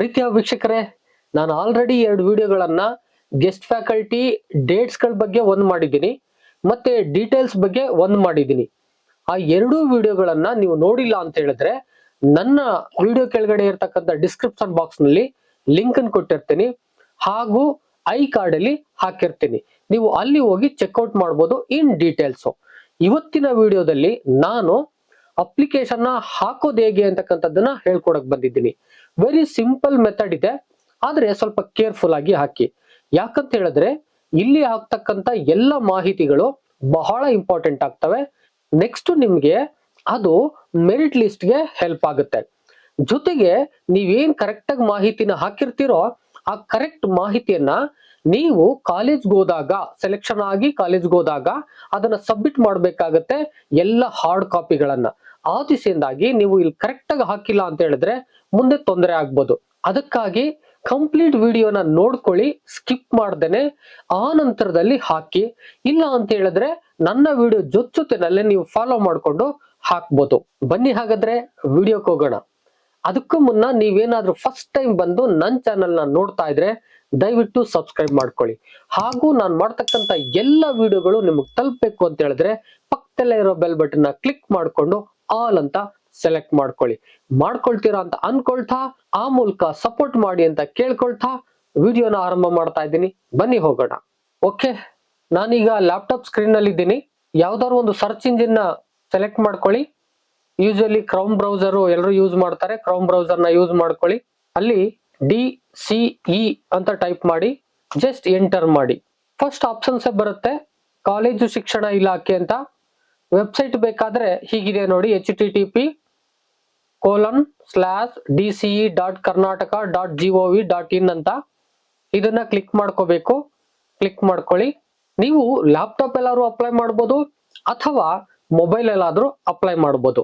ಪ್ರೀತಿಯ ವೀಕ್ಷಕರೇ, ನಾನು ಆಲ್ರೆಡಿ ಎರಡು ವಿಡಿಯೋಗಳನ್ನ ಗೆಸ್ಟ್ ಫ್ಯಾಕಲ್ಟಿ ಡೇಟ್ಸ್ಗಳ ಬಗ್ಗೆ ಒಂದು ಮಾಡಿದ್ದೀನಿ, ಮತ್ತೆ ಡೀಟೇಲ್ಸ್ ಬಗ್ಗೆ ಒಂದು ಮಾಡಿದ್ದೀನಿ. ಆ ಎರಡೂ ವಿಡಿಯೋಗಳನ್ನ ನೀವು ನೋಡಿಲ್ಲ ಅಂತ ಹೇಳಿದ್ರೆ, ನನ್ನ ವಿಡಿಯೋ ಕೆಳಗಡೆ ಇರತಕ್ಕಂಥ ಡಿಸ್ಕ್ರಿಪ್ಷನ್ ಬಾಕ್ಸ್ನಲ್ಲಿ ಲಿಂಕ್ ಅನ್ನು ಕೊಟ್ಟಿರ್ತೀನಿ, ಹಾಗೂ ಐ ಕಾರ್ಡ್ ಅಲ್ಲಿ ಹಾಕಿರ್ತೀನಿ. ನೀವು ಅಲ್ಲಿ ಹೋಗಿ ಚೆಕ್ಔಟ್ ಮಾಡ್ಬೋದು ಇನ್ ಡೀಟೇಲ್ಸ್ ಇವತ್ತಿನ ವಿಡಿಯೋದಲ್ಲಿ ನಾನು ಅಪ್ಲಿಕೇಶನ್ನ ಹಾಕೋದು ಹೇಗೆ ಅಂತಕ್ಕಂಥದ್ದನ್ನ ಹೇಳ್ಕೊಡಕ್ ಬಂದಿದ್ದೀನಿ. ವೆರಿ ಸಿಂಪಲ್ ಮೆಥಡ್ ಇದೆ. ಆದ್ರೆ ಸ್ವಲ್ಪ ಕೇರ್ಫುಲ್ ಆಗಿ ಹಾಕಿ. ಯಾಕಂತ ಹೇಳಿದ್ರೆ, ಇಲ್ಲಿ ಹಾಕ್ತಕ್ಕಂತ ಎಲ್ಲ ಮಾಹಿತಿಗಳು ಬಹಳ ಇಂಪಾರ್ಟೆಂಟ್ ಆಗ್ತವೆ. ನೆಕ್ಸ್ಟ್ ನಿಮ್ಗೆ ಅದು ಮೆರಿಟ್ ಲಿಸ್ಟ್ಗೆ ಹೆಲ್ಪ್ ಆಗುತ್ತೆ. ಜೊತೆಗೆ ನೀವೇನ್ ಕರೆಕ್ಟ್ ಆಗಿ ಮಾಹಿತಿನ ಹಾಕಿರ್ತೀರೋ, ಆ ಕರೆಕ್ಟ್ ಮಾಹಿತಿಯನ್ನ ನೀವು ಕಾಲೇಜ್ಗೆ ಹೋದಾಗ ಸೆಲೆಕ್ಷನ್ ಆಗಿ ಕಾಲೇಜ್ಗೆ ಹೋದಾಗ ಅದನ್ನ ಸಬ್ಮಿಟ್ ಮಾಡ್ಬೇಕಾಗತ್ತೆ ಎಲ್ಲ ಹಾರ್ಡ್ ಕಾಪಿಗಳನ್ನ ಆ ದಿಸೆಯಿಂದಾಗಿ ನೀವು ಇಲ್ಲಿ ಕರೆಕ್ಟ್ ಆಗಿ ಹಾಕಿಲ್ಲ ಅಂತ ಹೇಳಿದ್ರೆ ಮುಂದೆ ತೊಂದರೆ ಆಗ್ಬೋದು. ಅದಕ್ಕಾಗಿ ಕಂಪ್ಲೀಟ್ ವಿಡಿಯೋನ ನೋಡ್ಕೊಳ್ಳಿ ಸ್ಕಿಪ್ ಮಾಡ್ದೇನೆ, ಆ ನಂತರದಲ್ಲಿ ಹಾಕಿ. ಇಲ್ಲ ಅಂತ ಹೇಳಿದ್ರೆ ನನ್ನ ವಿಡಿಯೋ ಜೊತೆ ಜೊತೆನಲ್ಲೇ ನೀವು ಫಾಲೋ ಮಾಡ್ಕೊಂಡು ಹಾಕ್ಬೋದು. ಬನ್ನಿ ಹಾಗಾದ್ರೆ ವಿಡಿಯೋಕ್ಕೆ ಹೋಗೋಣ. ಅದಕ್ಕೂ ಮುನ್ನ ನೀವೇನಾದ್ರೂ ಫಸ್ಟ್ ಟೈಮ್ ಬಂದು ನನ್ನ ಚಾನೆಲ್ನ ನೋಡ್ತಾ ಇದ್ರೆ ದಯವಿಟ್ಟು ಸಬ್ಸ್ಕ್ರೈಬ್ ಮಾಡ್ಕೊಳ್ಳಿ. ಹಾಗೂ ನಾನು ಮಾಡ್ತಕ್ಕಂಥ ಎಲ್ಲ ವಿಡಿಯೋಗಳು ನಿಮಗೆ ತಲುಪಬೇಕು ಅಂತ ಹೇಳಿದ್ರೆ, ಪಕ್ಕದಲ್ಲೇ ಇರೋ ಬೆಲ್ ಬಟನ್ನ ಕ್ಲಿಕ್ ಮಾಡ್ಕೊಂಡು ಆಲ್ ಅಂತ ಸೆಲೆಕ್ಟ್ ಮಾಡ್ಕೊಳ್ಳಿ. ಮಾಡ್ಕೊಳ್ತೀರಾ ಅಂತ ಅನ್ಕೊಳ್ತಾ, ಆ ಮೂಲಕ ಸಪೋರ್ಟ್ ಮಾಡಿ ಅಂತ ಕೇಳ್ಕೊಳ್ತಾ ವಿಡಿಯೋನ ಆರಂಭ ಮಾಡ್ತಾ ಇದ್ದೀನಿ. ಬನ್ನಿ ಹೋಗೋಣ. ಓಕೆ ನಾನೀಗ ಲ್ಯಾಪ್ಟಾಪ್ ಸ್ಕ್ರೀನ್ ಅಲ್ಲಿ ಇದ್ದೀನಿ ಯಾವ್ದಾದ್ರು ಒಂದು ಸರ್ಚ್ ಇಂಜಿನ್ನ ಸೆಲೆಕ್ಟ್ ಮಾಡ್ಕೊಳ್ಳಿ. ಯೂಶಲಿ ಕ್ರೌಮ್ ಬ್ರೌಸರ್ ಎಲ್ಲರೂ ಯೂಸ್ ಮಾಡ್ತಾರೆ. ಕ್ರೌಮ್ ಬ್ರೌಸರ್ನ ಯೂಸ್ ಮಾಡ್ಕೊಳ್ಳಿ. ಅಲ್ಲಿ ಡಿ ಸಿ ಇ ಅಂತ ಟೈಪ್ ಮಾಡಿ ಜಸ್ಟ್ ಎಂಟರ್ ಮಾಡಿ. ಫಸ್ಟ್ ಆಪ್ಷನ್ಸ್ ಬರುತ್ತೆ ಕಾಲೇಜು ಶಿಕ್ಷಣ ಇಲಾಖೆ ಅಂತ. ವೆಬ್ಸೈಟ್ ಬೇಕಾದ್ರೆ ಹೀಗಿದೆ ನೋಡಿ H T T P colon slash D C dot Karnataka dot G O V dot in ಅಂತ. ಇದನ್ನ ಕ್ಲಿಕ್ ಮಾಡ್ಕೋಬೇಕು. ಕ್ಲಿಕ್ ಮಾಡ್ಕೊಳ್ಳಿ. ನೀವು ಲ್ಯಾಪ್ಟಾಪ್ ಎಲ್ಲಾದ್ರೂ ಅಪ್ಲೈ ಮಾಡ್ಬೋದು, ಅಥವಾ ಮೊಬೈಲ್ ಎಲ್ಲಾದ್ರೂ ಅಪ್ಲೈ ಮಾಡ್ಬೋದು.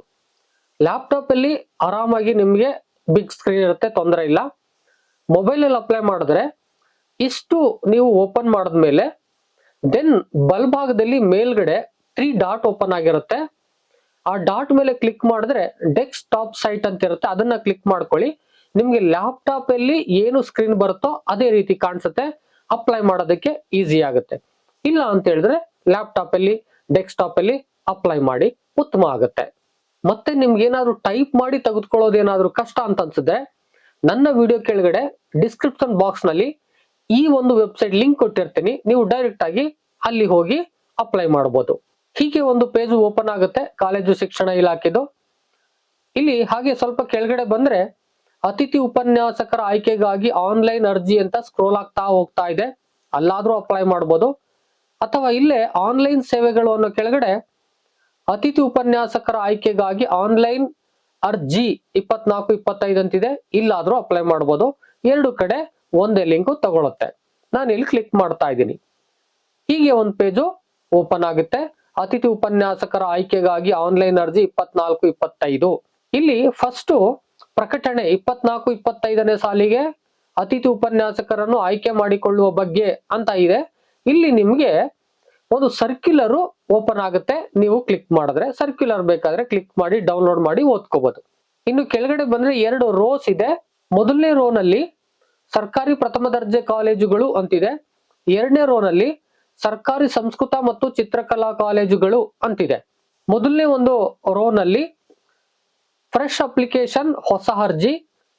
ಲ್ಯಾಪ್ಟಾಪ್ ಅಲ್ಲಿ ಆರಾಮಾಗಿ ನಿಮಗೆ ಬಿಗ್ ಸ್ಕ್ರೀನ್ ಇರುತ್ತೆ, ತೊಂದರೆ ಇಲ್ಲ. ಮೊಬೈಲ್ ಅಲ್ಲಿ ಅಪ್ಲೈ ಮಾಡಿದ್ರೆ ಇಷ್ಟು ನೀವು ಓಪನ್ ಮಾಡಿದ್ಮೇಲೆ ದೆನ್ ಬಲ್ಭಾಗದಲ್ಲಿ ಮೇಲ್ಗಡೆ ತ್ರೀ ಡಾಟ್ ಓಪನ್ ಆಗಿರುತ್ತೆ. ಆ ಡಾಟ್ ಮೇಲೆ ಕ್ಲಿಕ್ ಮಾಡಿದ್ರೆ ಡೆಸ್ಕ್ ಟಾಪ್ ಸೈಟ್ ಅಂತ ಇರುತ್ತೆ. ಅದನ್ನ ಕ್ಲಿಕ್ ಮಾಡ್ಕೊಳ್ಳಿ. ನಿಮ್ಗೆ ಲ್ಯಾಪ್ಟಾಪ್ ಅಲ್ಲಿ ಏನು ಸ್ಕ್ರೀನ್ ಬರುತ್ತೋ ಅದೇ ರೀತಿ ಕಾಣಿಸುತ್ತೆ. ಅಪ್ಲೈ ಮಾಡೋದಕ್ಕೆ ಈಸಿ ಆಗುತ್ತೆ. ಇಲ್ಲ ಅಂತ ಹೇಳಿದ್ರೆ ಲ್ಯಾಪ್ಟಾಪ್ ಅಲ್ಲಿ ಡೆಸ್ಕ್ಟಾಪ್ ಅಲ್ಲಿ ಅಪ್ಲೈ ಮಾಡಿ ಉತ್ತಮ ಆಗುತ್ತೆ. ಮತ್ತೆ ನಿಮ್ಗೆ ಏನಾದ್ರು ಟೈಪ್ ಮಾಡಿ ತೆಗೆದುಕೊಳ್ಳೋದು ಏನಾದ್ರು ಕಷ್ಟ ಅಂತ ಅನ್ಸಿದ್ರೆ ನನ್ನ ವಿಡಿಯೋ ಕೆಳಗಡೆ ಡಿಸ್ಕ್ರಿಪ್ಷನ್ ಬಾಕ್ಸ್ನಲ್ಲಿ ಈ ಒಂದು ವೆಬ್ಸೈಟ್ ಲಿಂಕ್ ಕೊಟ್ಟಿರ್ತೀನಿ. ನೀವು ಡೈರೆಕ್ಟ್ ಆಗಿ ಅಲ್ಲಿ ಹೋಗಿ ಅಪ್ಲೈ ಮಾಡಬಹುದು ಹೀಗೆ ಒಂದು ಪೇಜ್ ಓಪನ್ ಆಗುತ್ತೆ, ಕಾಲೇಜು ಶಿಕ್ಷಣ ಇಲಾಖೆದು. ಇಲ್ಲಿ ಹಾಗೆ ಸ್ವಲ್ಪ ಕೆಳಗಡೆ ಬಂದ್ರೆ ಅತಿಥಿ ಉಪನ್ಯಾಸಕರ ಆಯ್ಕೆಗಾಗಿ ಆನ್ಲೈನ್ ಅರ್ಜಿ ಅಂತ ಸ್ಕ್ರೋಲ್ ಆಗ್ತಾ ಹೋಗ್ತಾ ಇದೆ. ಅಲ್ಲಾದ್ರೂ ಅಪ್ಲೈ ಮಾಡಬಹುದು ಅಥವಾ ಇಲ್ಲೇ ಆನ್ಲೈನ್ ಸೇವೆಗಳು ಅನ್ನೋ ಕೆಳಗಡೆ ಅತಿಥಿ ಉಪನ್ಯಾಸಕರ ಆಯ್ಕೆಗಾಗಿ ಆನ್ಲೈನ್ ಅರ್ಜಿ ಇಪ್ಪತ್ನಾಲ್ಕು, ಇಪ್ಪತ್ತೈದು ಅಂತಿದೆ. ಇಲ್ಲಾದ್ರೂ ಅಪ್ಲೈ ಮಾಡ್ಬೋದು. ಎರಡು ಕಡೆ ಒಂದೇ ಲಿಂಕ್ ತಗೊಳುತ್ತೆ. ನಾನು ಇಲ್ಲಿ ಕ್ಲಿಕ್ ಮಾಡ್ತಾ ಇದ್ದೀನಿ. ಹೀಗೆ ಒಂದು ಪೇಜು ಓಪನ್ ಆಗುತ್ತೆ. ಅತಿಥಿ ಉಪನ್ಯಾಸಕರ ಆಯ್ಕೆಗಾಗಿ ಆನ್ಲೈನ್ ಅರ್ಜಿ ಇಪ್ಪತ್ನಾಲ್ಕು, ಇಪ್ಪತ್ತೈದು. ಇಲ್ಲಿ ಫಸ್ಟ್ ಪ್ರಕಟಣೆ ಇಪ್ಪತ್ನಾಲ್ಕು, ಇಪ್ಪತ್ತೈದನೇ ಸಾಲಿಗೆ ಅತಿಥಿ ಉಪನ್ಯಾಸಕರನ್ನು ಆಯ್ಕೆ ಮಾಡಿಕೊಳ್ಳುವ ಬಗ್ಗೆ ಅಂತ ಇದೆ. ಇಲ್ಲಿ ನಿಮ್ಗೆ ಒಂದು ಸರ್ಕ್ಯುಲರು ಓಪನ್ ಆಗುತ್ತೆ. ನೀವು ಕ್ಲಿಕ್ ಮಾಡಿದ್ರೆ ಸರ್ಕ್ಯುಲರ್ ಬೇಕಾದ್ರೆ ಕ್ಲಿಕ್ ಮಾಡಿ ಡೌನ್ಲೋಡ್ ಮಾಡಿ ಓದ್ಕೋಬಹುದು ಇನ್ನು ಕೆಳಗಡೆ ಬಂದ್ರೆ ಎರಡು ರೋಸ್ ಇದೆ. ಮೊದಲನೇ ರೋ ನಲ್ಲಿ ಸರ್ಕಾರಿ ಪ್ರಥಮ ದರ್ಜೆ ಕಾಲೇಜುಗಳು ಅಂತಿದೆ. ಎರಡನೇ ರೋ ನಲ್ಲಿ ಸರ್ಕಾರಿ ಸಂಸ್ಕೃತ ಮತ್ತು ಚಿತ್ರಕಲಾ ಕಾಲೇಜುಗಳು ಅಂತಿದೆ. ಮೊದಲನೇ ಒಂದು ರೋ ನಲ್ಲಿ ಫ್ರೆಶ್ ಅಪ್ಲಿಕೇಶನ್ ಹೊಸ ಅರ್ಜಿ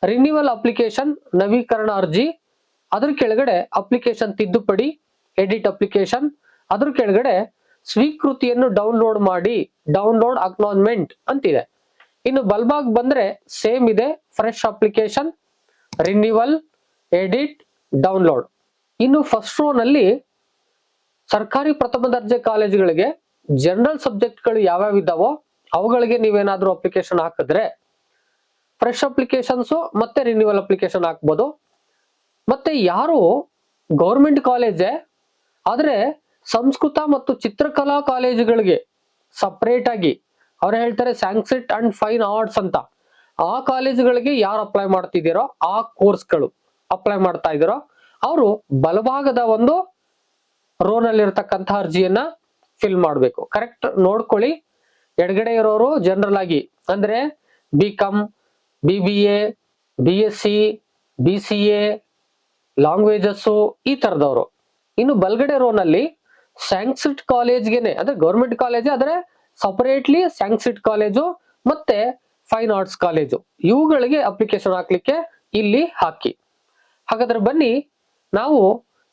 ರಿನ್ಯೂವಲ್ ಅಪ್ಲಿಕೇಶನ್ ನವೀಕರಣ ಅರ್ಜಿ. ಅದ್ರ ಕೆಳಗಡೆ ಅಪ್ಲಿಕೇಶನ್ ತಿದ್ದುಪಡಿ ಎಡಿಟ್ ಅಪ್ಲಿಕೇಶನ್ ಅದ್ರ ಕೆಳಗಡೆ ಸ್ವೀಕೃತಿಯನ್ನು ಡೌನ್ಲೋಡ್ ಮಾಡಿ ಡೌನ್ಲೋಡ್ ಅಕ್ನಾಲ್ಜ್ಮೆಂಟ್ ಅಂತಿದೆ. ಇನ್ನು ಬಲ್ಬಾಗ್ ಬಂದ್ರೆ ಸೇಮ್ ಇದೆ fresh application renewal edit download ಇನ್ನು ಫಸ್ಟ್ನಲ್ಲಿ ಸರ್ಕಾರಿ ಪ್ರಥಮ ದರ್ಜೆ ಕಾಲೇಜುಗಳಿಗೆ ಜನರಲ್ ಸಬ್ಜೆಕ್ಟ್ಗಳು ಯಾವ್ಯಾವ ಇದ್ದಾವೋ ಅವುಗಳಿಗೆ ನೀವೇನಾದ್ರೂ ಅಪ್ಲಿಕೇಶನ್ ಹಾಕಿದ್ರೆ ಫ್ರೆಶ್ ಅಪ್ಲಿಕೇಶನ್ಸ್ ಮತ್ತೆ ರಿನ್ಯೂವಲ್ ಅಪ್ಲಿಕೇಶನ್ ಹಾಕ್ಬೋದು. ಮತ್ತೆ ಯಾರು ಗೌರ್ಮೆಂಟ್ ಕಾಲೇಜೇ ಆದ್ರೆ ಸಂಸ್ಕೃತ ಮತ್ತು ಚಿತ್ರಕಲಾ ಕಾಲೇಜುಗಳಿಗೆ ಸಪ್ರೇಟ್ ಆಗಿ. ಅವ್ರು ಹೇಳ್ತಾರೆ ಸ್ಯಾಂಕ್ಸಿಟ್ ಅಂಡ್ ಫೈನ್ ಆರ್ಟ್ಸ್ ಅಂತ. ಆ ಕಾಲೇಜುಗಳಿಗೆ ಯಾರು ಅಪ್ಲೈ ಮಾಡ್ತಿದ್ದೀರೋ, ಆ ಕೋರ್ಸ್ಗಳು ಅಪ್ಲೈ ಮಾಡ್ತಾ ಇದ್ದೀರೋ, ಅವರು ಬಲಭಾಗದ ಒಂದು ರೋನಲ್ಲಿ ಇರತಕ್ಕಂತಹ ಅರ್ಜಿಯನ್ನ ಫಿಲ್ ಮಾಡಬೇಕು. ಕರೆಕ್ಟ್ ನೋಡ್ಕೊಳ್ಳಿ. ಎಡಗಡೆ ಇರೋರು ಜನರಲ್ ಆಗಿ, ಅಂದ್ರೆ B com B B A B S C B C A languages ಈ ತರದವರು. ಇನ್ನು ಬಲ್ಗಡೆ ರೋನಲ್ಲಿ ಸ್ಯಾಂಕ್ಸಿಟ್ ಕಾಲೇಜ್ಗೆನೆ, ಅಂದ್ರೆ ಗೌರ್ಮೆಂಟ್ ಕಾಲೇಜ್, ಆದ್ರೆ ಸಪರೇಟ್ಲಿ ಸ್ಯಾಂಕ್ಸಿಟ್ ಕಾಲೇಜು ಮತ್ತೆ ಫೈನ್ ಆರ್ಟ್ಸ್ ಕಾಲೇಜು. ಇವುಗಳಿಗೆ ಅಪ್ಲಿಕೇಶನ್ ಹಾಕ್ಲಿಕ್ಕೆ ಇಲ್ಲಿ ಹಾಕಿ. ಹಾಗಾದ್ರೆ ಬನ್ನಿ, ನಾವು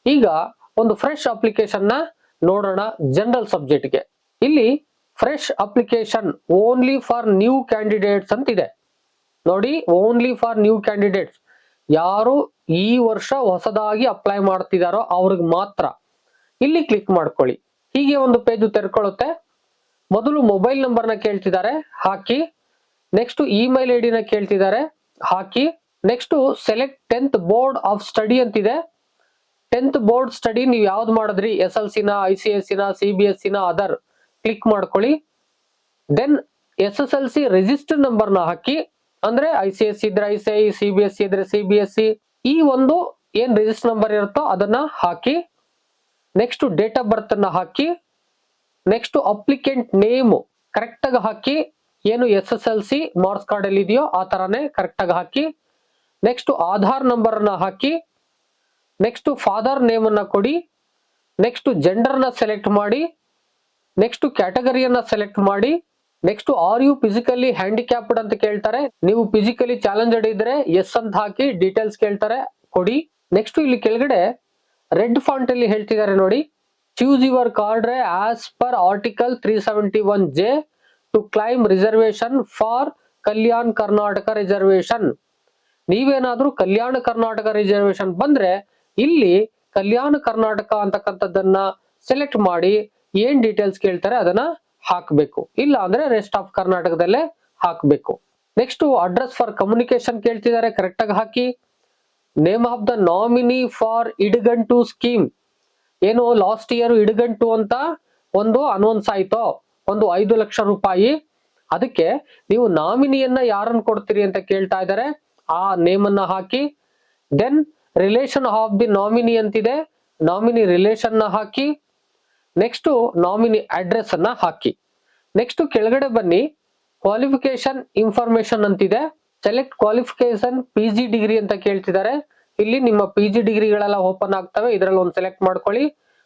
ಈಗ ಒಂದು ಫ್ರೆಶ್ ಅಪ್ಲಿಕೇಶನ್ ನೋಡೋಣ ಜನರಲ್ ಸಬ್ಜೆಕ್ಟ್ಗೆ ಇಲ್ಲಿ fresh application only for new candidates ಅಂತ ಇದೆ ನೋಡಿ ಓನ್ಲಿ ಫಾರ್ ನ್ಯೂ ಕ್ಯಾಂಡಿಡೇಟ್ಸ್ ಯಾರು ಈ ವರ್ಷ ಹೊಸದಾಗಿ ಅಪ್ಲೈ ಮಾಡ್ತಿದಾರೋ ಅವ್ರಿಗೆ ಮಾತ್ರ. ಇಲ್ಲಿ ಕ್ಲಿಕ್ ಮಾಡ್ಕೊಳ್ಳಿ. ಹೀಗೆ ಒಂದು ಪೇಜ್ ತೆರ್ಕೊಳ್ಳುತ್ತೆ ಮೊದಲು ಮೊಬೈಲ್ ನಂಬರ್ನ ಕೇಳ್ತಿದ್ದಾರೆ, ಹಾಕಿ. ನೆಕ್ಸ್ಟ್ ಇಮೇಲ್ ಐ ಡಿನ ಕೇಳ್ತಿದ್ದಾರೆ, ಹಾಕಿ. Next select tenth board of study ಅಂತಿದೆ. ಟೆಂತ್ ಬೋರ್ಡ್ ಸ್ಟಡಿ ನೀವು ಯಾವ್ದು ಮಾಡಿದ್ರಿ? ಎಸ್ ಎಲ್ ಸಿನ ಐ ಸಿ ಎಸ್ ಸಿನ ಸಿ ಬಿ ಎಸ್ ಸಿನ ಅದರ್ ಕ್ಲಿಕ್ ಮಾಡ್ಕೊಳ್ಳಿ. Then S S L C register ನಂಬರ್ನ ಹಾಕಿ. ಅಂದ್ರೆ ಐ ಸಿ ಎಸ್ ಸಿ ಇದ್ರೆ I C I C B S C ಇದ್ರೆ ಸಿ ಬಿ ಎಸ್ ಸಿ ಈ ಒಂದು ಏನ್ ರಿಜಿಸ್ಟರ್ ನಂಬರ್ ಇರುತ್ತೋ ಅದನ್ನ ಹಾಕಿ. ನೆಕ್ಸ್ಟ್ ಡೇಟ್ ಆಫ್ ಬರ್ತ್ ಅನ್ನ ಹಾಕಿ ನೆಕ್ಸ್ಟ್ ಅಪ್ಲಿಕೆಂಟ್ ನೇಮ್ ಕರೆಕ್ಟ್ ಆಗಿ ಹಾಕಿ, ಏನು S S L C marks card ಅಲ್ಲಿ ಇದೆಯೋ ಆ ತರಾನೇ ಕರೆಕ್ಟ್ ಆಗಿ ಹಾಕಿ ನೆಕ್ಸ್ಟ್ ಆಧಾರ್ ನಂಬರ್ ಅನ್ನ ಹಾಕಿ ನೆಕ್ಸ್ಟ್ ಫಾದರ್ ನೇಮ್ ಅನ್ನ ಕೊಡಿ ನೆಕ್ಸ್ಟ್ ಜೆಂಡರ್ನ ಸೆಲೆಕ್ಟ್ ಮಾಡಿ ನೆಕ್ಸ್ಟ್ ಕ್ಯಾಟಗರಿಯನ್ನ ಸೆಲೆಕ್ಟ್ ಮಾಡಿ next are you physically handicapped ಅಂತ ಕೇಳ್ತಾರೆ. ನೀವು ಫಿಸಿಕಲಿ ಚಾಲೆಂಜ್ ಇದ್ರೆ ಎಸ್ ಅಂತ ಹಾಕಿ ಡೀಟೇಲ್ಸ್ ಕೇಳ್ತಾರೆ, ಕೊಡಿ. ನೆಕ್ಸ್ಟ್ ಇಲ್ಲಿ ಕೆಳಗಡೆ ರೆಡ್ ಫಾಂಟ್ ಅಲ್ಲಿ ಹೇಳ್ತಿದ್ದಾರೆ ನೋಡಿ. Choose your card as per article three seventy one J to claim reservation for Kalyan Karnataka reservation ನೀವೇನಾದ್ರೂ ಕಲ್ಯಾಣ ಕರ್ನಾಟಕ ರಿಸರ್ವೇಶನ್ ಬಂದ್ರೆ ಇಲ್ಲಿ ಕಲ್ಯಾಣ ಕರ್ನಾಟಕ ಅಂತಕ್ಕಂಥದ್ದನ್ನ ಸೆಲೆಕ್ಟ್ ಮಾಡಿ ಏನ್ ಡೀಟೇಲ್ಸ್ ಕೇಳ್ತಾರೆ ಅದನ್ನ ಹಾಕ್ಬೇಕು. ಇಲ್ಲ ಅಂದ್ರೆ ರೆಸ್ಟ್ ಆಫ್ ಕರ್ನಾಟಕದಲ್ಲೇ ಹಾಕ್ಬೇಕು. ನೆಕ್ಸ್ಟ್ ಅಡ್ರೆಸ್ ಫಾರ್ ಕಮ್ಯುನಿಕೇಶನ್ ಕೇಳ್ತಿದ್ದಾರೆ ಕರೆಕ್ಟ್ ಆಗಿ ಹಾಕಿ. Name of the nominee for Idagantu scheme ಏನು ಲಾಸ್ಟ್ ಇಯರ್ ಇಡಗಂಟು ಅಂತ ಒಂದು ಅನೌನ್ಸ್ ಆಯ್ತು. ಒಂದು ಐದು ಲಕ್ಷ ರೂಪಾಯಿ. ಅದಕ್ಕೆ ನೀವು ನಾಮಿನಿಯನ್ನ ಯಾರನ್ನ ಕೊಡ್ತೀರಿ ಅಂತ ಕೇಳ್ತಾ ಇದ್ದಾರೆ. ಆ ನೇಮ್ ಅನ್ನ ಹಾಕಿ. Then relation of the nominee ಅಂತಿದೆ. ನಾಮಿನಿ ರಿಲೇಷನ್ನ ಹಾಕಿ. ನೆಕ್ಸ್ಟ್ ನಾಮಿನಿ ಅಡ್ರೆಸ್ ಅನ್ನ ಹಾಕಿ. ನೆಕ್ಸ್ಟ್ ಕೆಳಗಡೆ ಬನ್ನಿ. ಕ್ವಾಲಿಫಿಕೇಶನ್ ಇನ್ಫಾರ್ಮೇಶನ್ ಅಂತಿದೆ. Select qualification P G degree ಅಂತ ಕೇಳ್ತಿದ್ದಾರೆ ಇಲ್ಲಿ ನಿಮ್ಮ ಪಿ ಜಿ ಡಿಗ್ರಿಗಳೆಲ್ಲ ಓಪನ್ ಆಗ್ತವೆ. ಇದರಲ್ಲಿ ಒಂದು ಸೆಲೆಕ್ಟ್ ಮಾಡ್ಕೊಳ್ಳಿ.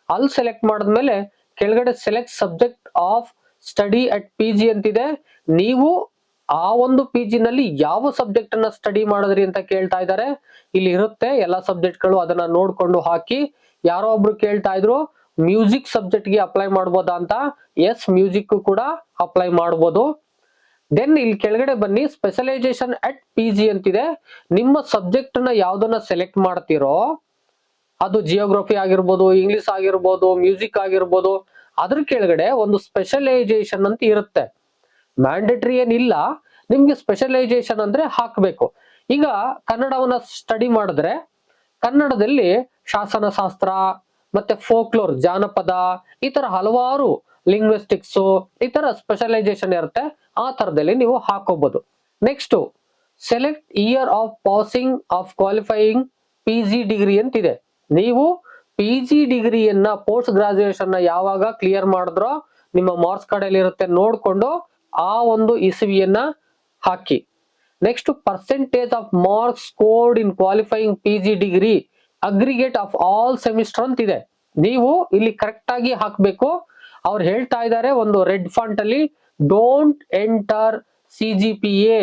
ಅಲ್ಲಿ ಸೆಲೆಕ್ಟ್ ಮಾಡಿದ್ಮೇಲೆ ಕೆಳಗಡೆ select subject of study at P G ಅಂತಿದೆ. ನೀವು ಆ ಒಂದು ಪಿ ಜಿ ನಲ್ಲಿ ಯಾವ ಸಬ್ಜೆಕ್ಟ್ ಅನ್ನ ಸ್ಟಡಿ ಮಾಡಿದ್ರಿ ಅಂತ ಕೇಳ್ತಾ ಇದ್ದಾರೆ ಇಲ್ಲಿ ಇರುತ್ತೆ ಎಲ್ಲಾ ಸಬ್ಜೆಕ್ಟ್ಗಳು ಅದನ್ನ ನೋಡ್ಕೊಂಡು ಹಾಕಿ. ಯಾರೋ ಒಬ್ರು ಕೇಳ್ತಾ ಇದ್ರು ಮ್ಯೂಸಿಕ್ ಸಬ್ಜೆಕ್ಟ್ಗೆ ಅಪ್ಲೈ ಮಾಡ್ಬೋದಾ? ಅಂತ. ಎಸ್ ಮ್ಯೂಸಿಕ್ ಕೂಡ ಅಪ್ಲೈ ಮಾಡ್ಬೋದು. ದೆನ್ ಇಲ್ಲಿ ಕೆಳಗಡೆ ಬನ್ನಿ ಸ್ಪೆಷಲೈಸೇಷನ್ ಅಟ್ ಪಿ ಜಿ ಅಂತಿದೆ. ನಿಮ್ಮ ಸಬ್ಜೆಕ್ಟ್ನ ಯಾವ್ದನ್ನ ಸೆಲೆಕ್ಟ್ ಮಾಡ್ತೀರೋ, ಅದು ಜಿಯೋಗ್ರಫಿ ಆಗಿರ್ಬೋದು ಇಂಗ್ಲಿಷ್ ಆಗಿರ್ಬೋದು ಮ್ಯೂಸಿಕ್ ಆಗಿರ್ಬೋದು, ಅದ್ರ ಕೆಳಗಡೆ ಒಂದು ಸ್ಪೆಷಲೈಸೇಷನ್ ಅಂತ ಇರುತ್ತೆ. ಮ್ಯಾಂಡೇಟರಿ ಏನಿಲ್ಲ, ನಿಮ್ಗೆ ಸ್ಪೆಷಲೈಸೇಷನ್ ಅಂದ್ರೆ ಹಾಕ್ಬೇಕು. ಈಗ ಕನ್ನಡವನ್ನ ಸ್ಟಡಿ ಮಾಡಿದ್ರೆ, ಕನ್ನಡದಲ್ಲಿ ಶಾಸನಶಾಸ್ತ್ರ, ಮತ್ತೆ ಫೋಕ್ಲೋರ್ ಜಾನಪದ, ಈ ತರ ಹಲವಾರು ಲಿಂಗ್ವಿಸ್ಟಿಕ್ಸ್, ಈ ತರ ಸ್ಪೆಷಲೈಸೇಷನ್ ಇರುತ್ತೆ, ಆ ತರದಲ್ಲಿ ನೀವು ಹಾಕೋಬಹುದು next select year of passing of qualifying P G degree ಅಂತಿದೆ. ನೀವು ಪಿ ಜಿ ಡಿಗ್ರಿಯನ್ನ ಪೋಸ್ಟ್ ಗ್ರಾಜುಯೇಷನ್ ಯಾವಾಗ ಕ್ಲಿಯರ್ ಮಾಡಿದ್ರೋ, ನಿಮ್ಮ ಮಾರ್ಕ್ಸ್ ಕಾರ್ಡ್ ಅಲ್ಲಿ ಇರುತ್ತೆ ನೋಡ್ಕೊಂಡು ಆ ಒಂದು ಇಸವಿಯನ್ನ ಹಾಕಿ. Next percentage of marks scored in qualifying P G degree aggregate of all semester ಅಂತ ಇದೆ ನೀವು ಇಲ್ಲಿ ಕರೆಕ್ಟ್ ಆಗಿ ಹಾಕ್ಬೇಕು ಅವ್ರು ಹೇಳ್ತಾ ಇದ್ದಾರೆ ಒಂದು ರೆಡ್ ಫಾಂಟ್ ಅಲ್ಲಿ don't enter C G P A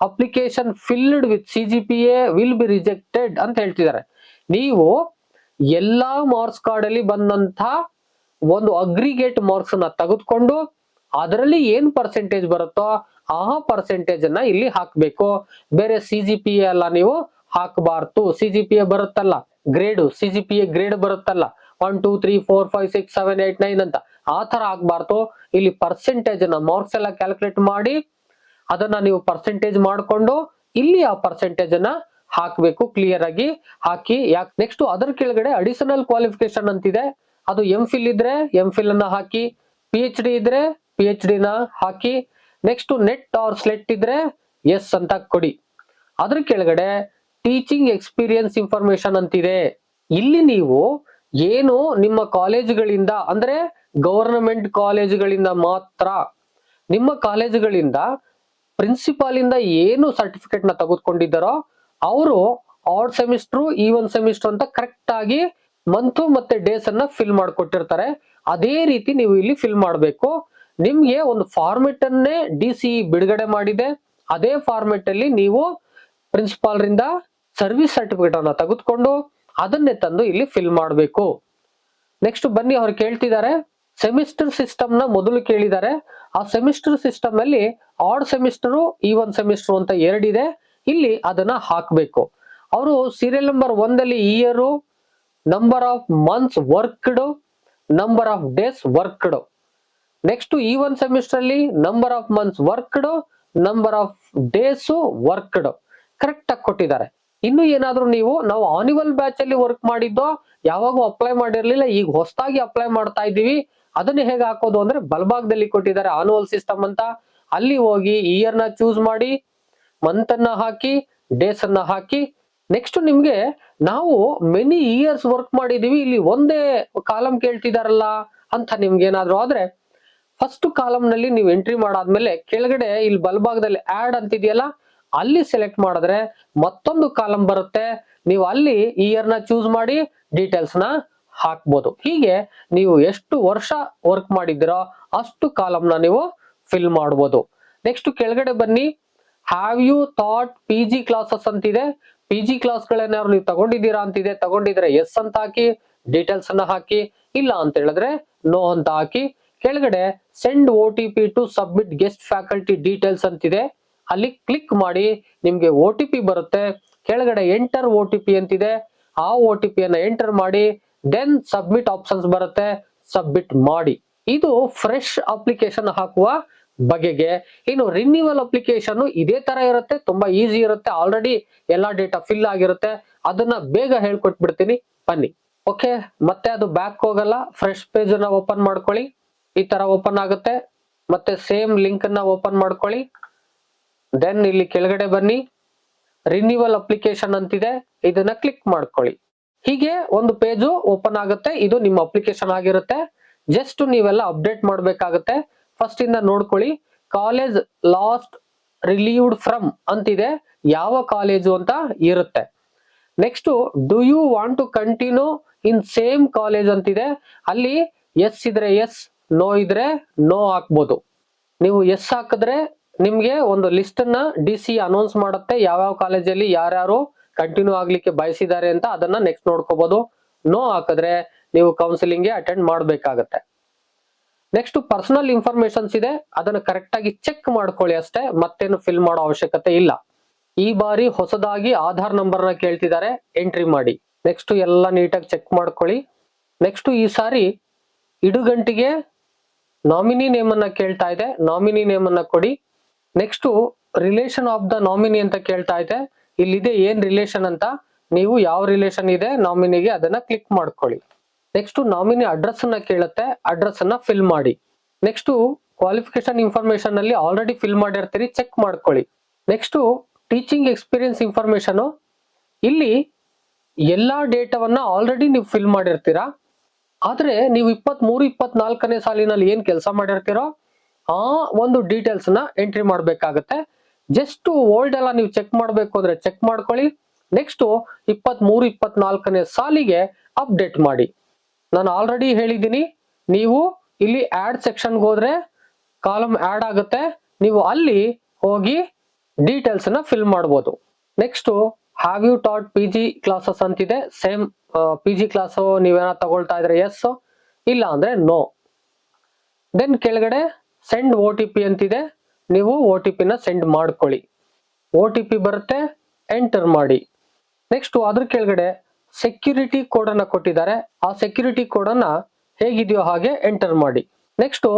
application filled with C G P A will be rejected ಅಂತ ಹೇಳ್ತಿದ್ದಾರೆ. ನೀವು ಎಲ್ಲಾ ಮಾರ್ಕ್ಸ್ ಕಾರ್ಡ್ ಅಲ್ಲಿ ಬಂದಂತ ಒಂದು ಅಗ್ರಿಗೇಟ್ ಮಾರ್ಕ್ಸ್ನ ತೆಗೆದುಕೊಂಡು ಅದರಲ್ಲಿ ಏನ್ ಪರ್ಸೆಂಟೇಜ್ ಬರುತ್ತೋ ಆ ಪರ್ಸೆಂಟೇಜ್ ಅನ್ನ ಇಲ್ಲಿ ಹಾಕ್ಬೇಕು. ಬೇರೆ ಸಿ ಜಿ ಪಿ ಎ ಎಲ್ಲ ನೀವು ಹಾಕಬಾರ್ದು. ಸಿ ಜಿ ಪಿ ಎ ಬರುತ್ತಲ್ಲ grade C G P A grade ಬರುತ್ತಲ್ಲ. One two three four five six seven eight nine ಅಂತ. ಆ ತರ ಆಗ್ಬಾರ್ದು. ಇಲ್ಲಿ ಪರ್ಸೆಂಟೇಜ್ನ ಮಾರ್ಕ್ಸ್ ಎಲ್ಲ ಕ್ಯಾಲ್ಕುಲೇಟ್ ಮಾಡಿ, ಅದನ್ನ ನೀವು ಪರ್ಸೆಂಟೇಜ್ ಮಾಡ್ಕೊಂಡು, ಇಲ್ಲಿ ಆ ಪರ್ಸೆಂಟೇಜ್ ಅನ್ನ ಹಾಕ್ಬೇಕು ಕ್ಲಿಯರ್ ಆಗಿ. ಹಾಕಿ, ಯಾಕೆ ನೆಕ್ಸ್ಟ್ ಅದರ ಕೆಳಗಡೆ ಅಡಿಷನಲ್ ಕ್ವಾಲಿಫಿಕೇಶನ್ ಅಂತಿದೆ. ಅದು ಎಂ ಫಿಲ್ ಇದ್ರೆ ಎಂ ಫಿಲ್ ಅನ್ನ ಹಾಕಿ ಪಿ ಎಚ್ ಡಿ ಇದ್ರೆ ಪಿ ಎಚ್ ಡಿನ ಹಾಕಿ ನೆಕ್ಸ್ಟ್ ನೆಟ್ ಆರ್ ಸ್ಲೆಟ್ ಇದ್ರೆ ಎಸ್ ಅಂತ ಕೊಡಿ. ಅದ್ರ ಕೆಳಗಡೆ ಟೀಚಿಂಗ್ ಎಕ್ಸ್ಪೀರಿಯನ್ಸ್ ಇನ್ಫಾರ್ಮೇಶನ್ ಅಂತಿದೆ. ಇಲ್ಲಿ ನೀವು ಏನು ನಿಮ್ಮ ಕಾಲೇಜುಗಳಿಂದ, ಅಂದ್ರೆ ಗವರ್ನಮೆಂಟ್ ಕಾಲೇಜುಗಳಿಂದ ಮಾತ್ರ, ನಿಮ್ಮ ಕಾಲೇಜುಗಳಿಂದ ಪ್ರಿನ್ಸಿಪಾಲ್ ಇಂದ ಏನು ಸರ್ಟಿಫಿಕೇಟ್ನ ತೆಗೆದುಕೊಂಡಿದ್ದಾರೋ, ಅವರು ಆಡ್ ಸೆಮಿಸ್ಟರ್ ಈ ಒಂದ್ ಸೆಮಿಸ್ಟರ್ ಅಂತ ಕರೆಕ್ಟ್ ಆಗಿ ಮಂತ್ ಮತ್ತೆ ಡೇಸ್ ಅನ್ನ ಫಿಲ್ ಮಾಡಿಕೊಟ್ಟಿರ್ತಾರೆ. ಅದೇ ರೀತಿ ನೀವು ಇಲ್ಲಿ ಫಿಲ್ ಮಾಡಬೇಕು. ನಿಮ್ಗೆ ಒಂದು ಫಾರ್ಮೆಟ್ ಅನ್ನೇ ಡಿ ಸಿ ಬಿಡುಗಡೆ ಮಾಡಿದೆ. ಅದೇ ಫಾರ್ಮೆಟ್ ಅಲ್ಲಿ ನೀವು ಪ್ರಿನ್ಸಿಪಾಲ್ ರಿಂದ ಸರ್ವಿಸ್ ಸರ್ಟಿಫಿಕೇಟ್ ಅನ್ನ ತೆಗೆದುಕೊಂಡು ಅದನ್ನೇ ತಂದು ಇಲ್ಲಿ ಫಿಲ್ ಮಾಡಬೇಕು. ನೆಕ್ಸ್ಟ್ ಬನ್ನಿ, ಅವ್ರು ಕೇಳ್ತಿದ್ದಾರೆ ಸೆಮಿಸ್ಟರ್ ಸಿಸ್ಟಮ್ನ ಮೊದಲು ಕೇಳಿದ್ದಾರೆ. ಆ ಸೆಮಿಸ್ಟರ್ ಸಿಸ್ಟಮ್ ಅಲ್ಲಿ ಆಡ್ ಸೆಮಿಸ್ಟರ್ ಈ ಒಂದ್ ಸೆಮಿಸ್ಟರ್ ಅಂತ ಎರಡಿದೆ. ಇಲ್ಲಿ ಅದನ್ನ ಹಾಕ್ಬೇಕು. ಅವರು serial number ಒಂದಲ್ಲಿ year number of months worked number of days worked next ಈ ಒಂದ್ ಸೆಮಿಸ್ಟರ್ ಅಲ್ಲಿ number of months worked number of days worked correct ಆಗಿ ಕೊಟ್ಟಿದ್ದಾರೆ. ಇನ್ನು ಏನಾದರೂ ನೀವು, ನಾವು ಆನಿವಲ್ ಬ್ಯಾಚ್ ಅಲ್ಲಿ ವರ್ಕ್ ಮಾಡಿದ್ದೋ, ಯಾವಾಗೂ ಅಪ್ಲೈ ಮಾಡಿರ್ಲಿಲ್ಲ, ಈಗ ಹೊಸದಾಗಿ ಅಪ್ಲೈ ಮಾಡ್ತಾ ಇದ್ದೀವಿ. ಅದನ್ನ ಹೇಗೆ ಹಾಕೋದು ಅಂದ್ರೆ ಬಲಭಾಗದಲ್ಲಿ ಕೊಟ್ಟಿದ್ದಾರೆ ಆನ್ಯುವಲ್ ಸಿಸ್ಟಮ್ ಅಂತ. ಅಲ್ಲಿ ಹೋಗಿ ಇಯರ್ನ ಚೂಸ್ ಮಾಡಿ ಮಂತ್ ಅನ್ನ ಹಾಕಿ ಡೇಸ್ ಅನ್ನ ಹಾಕಿ. ನೆಕ್ಸ್ಟ್ ನಿಮ್ಗೆ, ನಾವು ಮೆನಿ ಇಯರ್ಸ್ ವರ್ಕ್ ಮಾಡಿದೀವಿ ಇಲ್ಲಿ ಒಂದೇ ಕಾಲಂ ಕೇಳ್ತಿದಾರಲ್ಲ ಅಂತ ನಿಮ್ಗೆ ಏನಾದ್ರು ಆದ್ರೆ ಫಸ್ಟ್ ಕಾಲಮ್ನಲ್ಲಿ ನೀವು ಎಂಟ್ರಿ ಮಾಡಾದ್ಮೇಲೆ, ಕೆಳಗಡೆ ಇಲ್ಲಿ ಬಲಭಾಗದಲ್ಲಿ ಆಡ್ ಅಂತಿದೆಯಲ್ಲ ಅಲ್ಲಿ ಸೆಲೆಕ್ಟ್ ಮಾಡಿದ್ರೆ ಮತ್ತೊಂದು ಕಾಲಮ್ ಬರುತ್ತೆ. ನೀವು ಅಲ್ಲಿ ಇಯರ್ನ ಚೂಸ್ ಮಾಡಿ ಡೀಟೇಲ್ಸ್ನ ಹಾಕ್ಬೋದು. ಹೀಗೆ ನೀವು ಎಷ್ಟು ವರ್ಷ ವರ್ಕ್ ಮಾಡಿದ್ದೀರೋ ಅಷ್ಟು ಕಾಲಮ್ನ ನೀವು ಫಿಲ್ ಮಾಡ್ಬೋದು. ನೆಕ್ಸ್ಟ್ ಕೆಳಗಡೆ ಬನ್ನಿ. Have you thought P G classes ಅಂತಿದೆ? ಪಿ ಜಿ ಕ್ಲಾಸ್ಗಳೇನಾದ್ರು ನೀವು ತಗೊಂಡಿದ್ದೀರಾ ಅಂತಿದೆ, ತಗೊಂಡಿದ್ರೆ ಎಸ್ ಅಂತ ಹಾಕಿ ಡೀಟೇಲ್ಸ್ ಅನ್ನ ಹಾಕಿ, ಇಲ್ಲ ಅಂತ ಹೇಳಿದ್ರೆ ನೋ ಅಂತ ಹಾಕಿ. ಕೆಳಗಡೆ send O T P to submit guest faculty details ಅಂತಿದೆ. ಅಲ್ಲಿ ಕ್ಲಿಕ್ ಮಾಡಿ ನಿಮ್ಗೆ ಓ ಟಿ ಪಿ ಬರುತ್ತೆ. ಕೆಳಗಡೆ ಎಂಟರ್ ಒ ಟಿ ಪಿ ಅಂತಿದೆ. ಆ ಒ ಟಿ ಪಿಯನ್ನು ಎಂಟರ್ ಮಾಡಿ ದೆನ್ ಸಬ್ಮಿಟ್ ಆಪ್ಷನ್ಸ್ ಬರುತ್ತೆ. ಸಬ್ಮಿಟ್ ಮಾಡಿ. ಇದು ಫ್ರೆಶ್ ಅಪ್ಲಿಕೇಶನ್ ಹಾಕುವ ಬಗೆಗೆ. ಇನ್ನು ರಿನ್ಯೂವಲ್ ಅಪ್ಲಿಕೇಶನ್ ಇದೇ ತರ ಇರುತ್ತೆ, ತುಂಬಾ ಈಸಿ ಇರುತ್ತೆ. ಆಲ್ರೆಡಿ ಎಲ್ಲಾ ಡೇಟಾ ಫಿಲ್ ಆಗಿರುತ್ತೆ. ಅದನ್ನ ಬೇಗ ಹೇಳ್ಕೊಟ್ಬಿಡ್ತೀನಿ. ಬನ್ನಿ. ಓಕೆ ಮತ್ತೆ ಅದು ಬ್ಯಾಕ್ ಹೋಗಲ್ಲ. ಫ್ರೆಶ್ ಪೇಜ್ ಓಪನ್ ಮಾಡ್ಕೊಳ್ಳಿ. ಈ ತರ ಓಪನ್ ಆಗುತ್ತೆ. ಮತ್ತೆ ಸೇಮ್ ಲಿಂಕ್ ಅನ್ನ ಓಪನ್ ಮಾಡ್ಕೊಳ್ಳಿ. ದೆನ್ ಇಲ್ಲಿ ಕೆಳಗಡೆ ಬನ್ನಿ. ರಿನ್ಯೂವಲ್ ಅಪ್ಲಿಕೇಶನ್ ಅಂತಿದೆ. ಇದನ್ನ ಕ್ಲಿಕ್ ಮಾಡ್ಕೊಳ್ಳಿ. ಹೀಗೆ ಒಂದು ಪೇಜು ಓಪನ್ ಆಗುತ್ತೆ. ಇದು ನಿಮ್ಮ ಅಪ್ಲಿಕೇಶನ್ ಆಗಿರುತ್ತೆ. ಜಸ್ಟ್ ನೀವೆಲ್ಲ ಅಪ್ಡೇಟ್ ಮಾಡಬೇಕಾಗತ್ತೆ. ಫಸ್ಟ್ ಇಂದ ನೋಡ್ಕೊಳ್ಳಿ. ಕಾಲೇಜ್ ಲಾಸ್ಟ್ ರಿಲೀವ್ಡ್ ಫ್ರಮ್ ಅಂತಿದೆ. ಯಾವ ಕಾಲೇಜು ಅಂತ ಇರುತ್ತೆ. Next do you want to continue in same college ಅಂತಿದೆ. ಅಲ್ಲಿ ಎಸ್ ಇದ್ರೆ ಎಸ್ ನೋ ಇದ್ರೆ ನೋ ಹಾಕ್ಬೋದು. ನೀವು ಎಸ್ ಹಾಕಿದ್ರೆ ನಿಮ್ಗೆ ಒಂದು ಲಿಸ್ಟ್ ಅನ್ನ ಡಿ ಸಿ ಅನೌನ್ಸ್ ಮಾಡುತ್ತೆ. ಯಾವ್ಯಾವ ಕಾಲೇಜಲ್ಲಿ ಯಾರ್ಯಾರು ಕಂಟಿನ್ಯೂ ಆಗ್ಲಿಕ್ಕೆ ಬಯಸಿದ್ದಾರೆ ಅಂತ ಅದನ್ನ ನೆಕ್ಸ್ಟ್ ನೋಡ್ಕೋಬಹುದು ನೋ ಹಾಕಿದ್ರೆ ನೀವು ಕೌನ್ಸಿಲಿಂಗ್ ಅಟೆಂಡ್ ಮಾಡ್ಬೇಕಾಗತ್ತೆ. ನೆಕ್ಸ್ಟ್ ಪರ್ಸನಲ್ ಇನ್ಫಾರ್ಮೇಶನ್ಸ್ ಇದೆ. ಅದನ್ನ ಕರೆಕ್ಟ್ ಆಗಿ ಚೆಕ್ ಮಾಡ್ಕೊಳ್ಳಿ ಅಷ್ಟೇ. ಮತ್ತೇನು ಫಿಲ್ ಮಾಡೋ ಅವಶ್ಯಕತೆ ಇಲ್ಲ. ಈ ಬಾರಿ ಹೊಸದಾಗಿ ಆಧಾರ್ ನಂಬರ್ನ ಕೇಳ್ತಿದ್ದಾರೆ. ಎಂಟ್ರಿ ಮಾಡಿ. ನೆಕ್ಸ್ಟ್ ಎಲ್ಲ ನೀಟಾಗಿ ಚೆಕ್ ಮಾಡ್ಕೊಳ್ಳಿ. ನೆಕ್ಸ್ಟ್ ಈ ಸಾರಿ ಇಡುಗಂಟಿಗೆ ನಾಮಿನಿ ನೇಮ್ ಅನ್ನ ಕೇಳ್ತಾ ಇದೆ. ನಾಮಿನಿ ನೇಮ್ ಅನ್ನ ಕೊಡಿ. Next relation of the nominee ಅಂತ ಕೇಳ್ತಾ ಇದೆ. ಇಲ್ಲಿದೆ ಏನ್ ರಿಲೇಷನ್ ಅಂತ? ನೀವು ಯಾವ ರಿಲೇಷನ್ ಇದೆ ನಾಮಿನಿಗೆ ಅದನ್ನ ಕ್ಲಿಕ್ ಮಾಡ್ಕೊಳ್ಳಿ. ನೆಕ್ಸ್ಟ್ ನಾಮಿನಿ ಅಡ್ರೆಸ್ ಅನ್ನ ಕೇಳುತ್ತೆ ಅಡ್ರೆಸ್ ಅನ್ನ ಫಿಲ್ ಮಾಡಿ. ನೆಕ್ಸ್ಟ್ ಕ್ವಾಲಿಫಿಕೇಶನ್ ಇನ್ಫಾರ್ಮೇಶನ್ ಅಲ್ಲಿ ಆಲ್ರೆಡಿ ಫಿಲ್ ಮಾಡಿರ್ತೀರಿ ಚೆಕ್ ಮಾಡ್ಕೊಳ್ಳಿ. ನೆಕ್ಸ್ಟ್ ಟೀಚಿಂಗ್ ಎಕ್ಸ್ಪೀರಿಯನ್ಸ್ ಇನ್ಫಾರ್ಮೇಶನ್ ಇಲ್ಲಿ ಎಲ್ಲಾ ಡೇಟಾವನ್ನ ಆಲ್ರೆಡಿ ನೀವು ಫಿಲ್ ಮಾಡಿರ್ತೀರಾ? ಆದ್ರೆ ನೀವು ಇಪ್ಪತ್ತ್ ಮೂರು ಇಪ್ಪತ್ನಾಲ್ಕನೇ ಸಾಲಿನಲ್ಲಿ ಏನ್ ಕೆಲಸ ಮಾಡಿರ್ತೀರೋ ಆ ಒಂದು ಡೀಟೇಲ್ಸ್ನ ಎಂಟ್ರಿ ಮಾಡಬೇಕಾಗತ್ತೆ. ಜಸ್ಟ್ ಓಲ್ಡ್ ಎಲ್ಲ ನೀವು ಚೆಕ್ ಮಾಡಬೇಕು ಅಂದ್ರೆ ಚೆಕ್ ಮಾಡ್ಕೊಳ್ಳಿ. ನೆಕ್ಸ್ಟ್ ಇಪ್ಪತ್ತ್ ಮೂರು ಇಪ್ಪತ್ನಾಲ್ಕನೇ ಸಾಲಿಗೆ ಅಪ್ಡೇಟ್ ಮಾಡಿ. ನಾನು ಆಲ್ರೆಡಿ ಹೇಳಿದ್ದೀನಿ, ನೀವು ಇಲ್ಲಿ ಆಡ್ ಸೆಕ್ಷನ್ಗೆ ಹೋದ್ರೆ ಕಾಲಮ್ ಆಡ್ ಆಗುತ್ತೆ. ನೀವು ಅಲ್ಲಿ ಹೋಗಿ ಡೀಟೇಲ್ಸ್ನ ಫಿಲ್ ಮಾಡ್ಬೋದು. Next have you taught P G classes ಅಂತಿದೆ? ಸೇಮ್ ಪಿ ಜಿ ಕ್ಲಾಸು ನೀವೇನ ತಗೊಳ್ತಾ ಇದ್ರೆ ಎಸ್ ಇಲ್ಲ ಅಂದ್ರೆ ನೋ ದೆನ್ ಕೆಳಗಡೆ ಸೆಂಡ್ ಓ ಟಿ ಪಿ ಅಂತಿದೆ, ನೀವು ಒ ಟಿ ಪಿನ ಸೆಂಡ್ ಮಾಡ್ಕೊಳ್ಳಿ. ಒ ಟಿ ಪಿ ಬರುತ್ತೆ ಎಂಟರ್ ಮಾಡಿ. ನೆಕ್ಸ್ಟ್ ಅದ್ರ ಕೆಳಗಡೆ ಸೆಕ್ಯೂರಿಟಿ ಕೋಡ್ ಅನ್ನ ಕೊಟ್ಟಿದ್ದಾರೆ. ಆ ಸೆಕ್ಯೂರಿಟಿ ಕೋಡ್ ಅನ್ನ ಹೇಗಿದೆಯೋ ಹಾಗೆ ಎಂಟರ್ ಮಾಡಿ. Next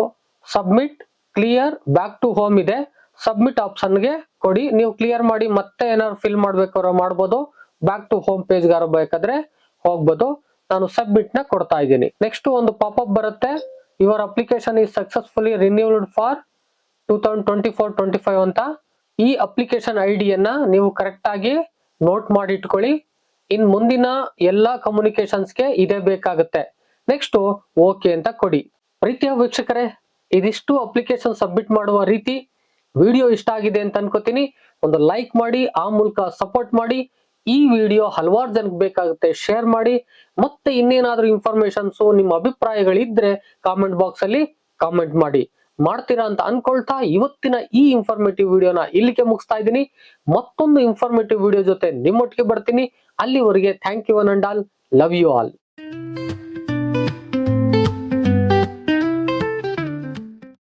submit clear back to home ಇದೆ. ಸಬ್ಮಿಟ್ ಆಪ್ಷನ್ಗೆ ಕೊಡಿ. ನೀವು ಕ್ಲಿಯರ್ ಮಾಡಿ ಮತ್ತೆ ಏನಾದ್ರು ಫಿಲ್ ಮಾಡ್ಬೇಕಾದ್ರೆ ಮಾಡ್ಬೋದು. ಬ್ಯಾಕ್ ಟು ಹೋಮ್ ಪೇಜ್ಗಾರ ಬೇಕಾದ್ರೆ ಹೋಗ್ಬೋದು. ನಾನು ಸಬ್ಮಿಟ್ನ ಕೊಡ್ತಾ ಇದ್ದೀನಿ. ನೆಕ್ಸ್ಟ್ ಒಂದು ಪಾಪಪ್ ಬರುತ್ತೆ. Your application is successfully renewed for two thousand twenty four twenty five ಅಂತ. ಈ ಅಪ್ಲಿಕೇಶನ್ ಐ ಡಿಯನ್ನ ನೀವು ಕರೆಕ್ಟ್ ಆಗಿ ನೋಟ್ ಮಾಡಿ ಇಟ್ಕೊಳ್ಳಿ ಇನ್ ಮುಂದಿನ ಎಲ್ಲಾ ಕಮ್ಯುನಿಕೇಶನ್ಸ್ಗೆ ಇದೇ ಬೇಕಾಗುತ್ತೆ. ನೆಕ್ಸ್ಟ್ ಓಕೆ ಅಂತ ಕೊಡಿ. ಪ್ರೀತಿಯ ವೀಕ್ಷಕರೇ, ಇದಿಷ್ಟು ಅಪ್ಲಿಕೇಶನ್ ಸಬ್ಮಿಟ್ ಮಾಡುವ ರೀತಿ. ವಿಡಿಯೋ ಇಷ್ಟ ಆಗಿದೆ ಅಂತ ಅನ್ಕೋತೀನಿ. ಒಂದು ಲೈಕ್ ಮಾಡಿ, ಆ ಮೂಲಕ ಸಪೋರ್ಟ್ ಮಾಡಿ. ಈ ವಿಡಿಯೋ ಹಲವಾರು ಜನಕ್ಕೆ ಬೇಕಾಗುತ್ತೆ ಶೇರ್ ಮಾಡಿ. ಮತ್ತೆ ಇನ್ನೇನಾದ್ರೂ ಇನ್ಫಾರ್ಮೇಶನ್ಸ್ ನಿಮ್ಮ ಅಭಿಪ್ರಾಯಗಳಿದ್ರೆ ಕಾಮೆಂಟ್ ಬಾಕ್ಸ್ ಅಲ್ಲಿ ಕಾಮೆಂಟ್ ಮಾಡಿ. ಮಾಡ್ತೀರಾ ಅಂತ ಅನ್ಕೊಳ್ತಾ ಇವತ್ತಿನ ಈ ಇನ್ಫಾರ್ಮೇಟಿವ್ ವಿಡಿಯೋನ ಇಲ್ಲಿಗೆ ಮುಗಿಸ್ತಾ ಇದ್ದೀನಿ. ಮತ್ತೊಂದು ಇನ್ಫಾರ್ಮೇಟಿವ್ ವಿಡಿಯೋ ಜೊತೆ ನಿಮ್ಮೊಟ್ಟಿಗೆ ಬರ್ತೀನಿ. ಅಲ್ಲಿವರೆಗೆ thank you one and all love you all